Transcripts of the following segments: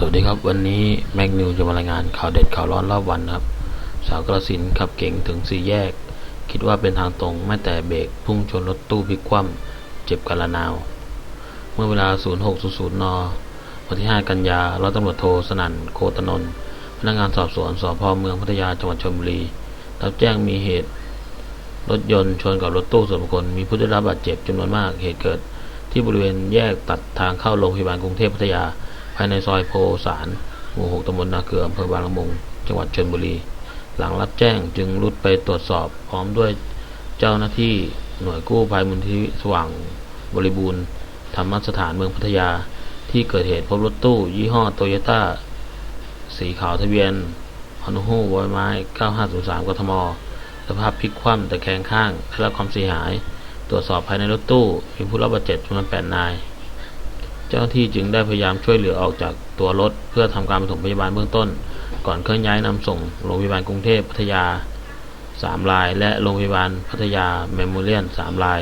สวัสดีครับ วันนี้แม็กนิวจะมารายงานข่าวเด็ดข่าวร้อนรอบวันครับ สาวกระสินขับเก๋งถึงสี่แยก คิดว่าเป็นทางตรงแม้แต่เบรกพุ่งชนรถตู้พลิกคว่ำเจ็บกะละนาว เมื่อเวลา 0600 น วันที่ 5 กันยาร้อยตำรวจโทสนั่นโคตนนพนักงานสอบสวนสพเมืองพัทยาจังหวัดชลบุรีรับแจ้งมีเหตุ รถยนต์ชนกับรถตู้ส่วนบุคคลมีผู้ได้รับบาดเจ็บจำนวนมากเหตุเกิด ที่บริเวณแยกตัดทางเข้าโรงพยาบาลกรุงเทพพัทยา ภายในซอยโพสารหมู่6ตำบลนาเกลืออำเภอบางละมุง จังหวัดชลบุรี หลังรับแจ้งจึงรุดไปตรวจสอบพร้อมด้วยเจ้าหน้าที่หน่วยกู้ภัยมูลที่สว่างบริบูรณ์ ธรรมสถานเมืองพัทยา ที่เกิดเหตุพบรถตู้ ยี่ห้อโตโยต้าสีขาวทะเบียนฮอนุฮูบอยไม้ 9503กทม สภาพพลิกคว่ำแตะแคงข้างได้รับความเสียหาย ตรวจสอบภายในรถตู้มีผู้รับบาดเจ็บจำนวน8นาย เจ้าหน้าที่จึงได้พยายามช่วยเหลือออกจากตัวรถ เพื่อทำการปฐมพยาบาลเบื้องต้น ก่อนเคลื่อนย้ายนำส่งโรงพยาบาลกรุงเทพพัทยา 3 ราย และโรงพยาบาลพัทยาเมมโมเรียน3ราย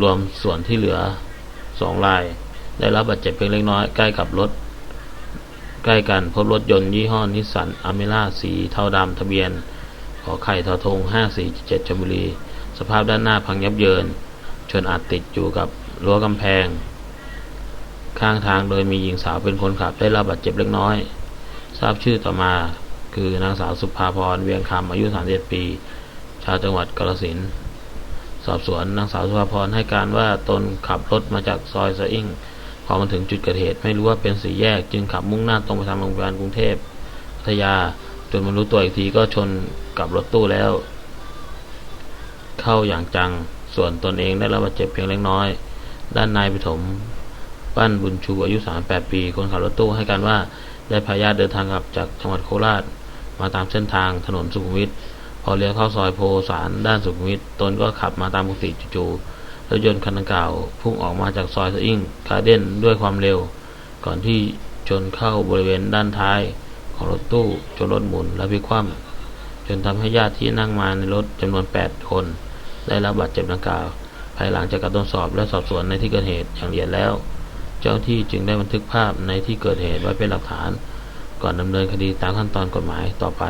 รวมส่วนที่เหลือ 2 ราย ได้รับบาดเจ็บเพียงเล็กน้อยใกล้กับรถ ใกล้กันพบรถยนต์ยี่ห้อนิสสันอเมร่าสีเทาดำทะเบียนขอไข่ทอทง 5477ชลบุรี สภาพด้านหน้าพังยับเยิน ชนอาจติดอยู่กับรั้วกำแพง ข้างทางโดยมีหญิงสาวเป็นคนขับได้รับบาดเจ็บเล็กน้อย ทราบชื่อต่อมาคือนางสาวสุภาพรเวียงคำอายุ31ปี ชาวจังหวัดกาฬสินธุ์สอบสวนนางสาวสุภาพรให้การว่าตนขับรถมาจากซอยสะอิ่งพอมาถึงจุดเกิดเหตุไม่รู้ว่าเป็นสี่แยก จึงขับมุ่งหน้าตรงไปทางโรงพยาบาลกรุงเทพพัทยาจนมารู้ตัวอีกทีก็ชนกับรถตู้แล้ว เข้าอย่างจังส่วนตนเองได้รับบาดเจ็บเพียงเล็กน้อย ด้านนายปฐม ปั้นบุญชูอายุ 38 ปี คนขับรถตู้ให้การว่าได้พาญาติเดินทางกลับจากจังหวัดโคราช มาตามเส้นทางถนนสุขุมวิทพอเลี้ยวเข้าซอยโพสารด้านสุขุมวิทตนก็ขับมาตามปกติจู่ๆรถยนต์คันดังกล่าวพุ่งออกมาจากซอยสอิ่งการ์เด้นด้วยความเร็ว ก่อนที่ชนเข้าบริเวณด้านท้ายของรถตู้จนรถหมุนและพลิกคว่ำจนทำให้ญาติที่นั่งมาในรถจำนวน 8 คน ได้รับบาดเจ็บดังกล่าว ภายหลังจากการตรวจสอบและสอบสวนในที่เกิดเหตุอย่างละเอียดแล้ว เจ้าที่จึงได้บันทึกภาพในที่เกิดเหตุไว้เป็นหลักฐาน ก่อนดำเนินคดีตามขั้นตอนกฎหมายต่อไป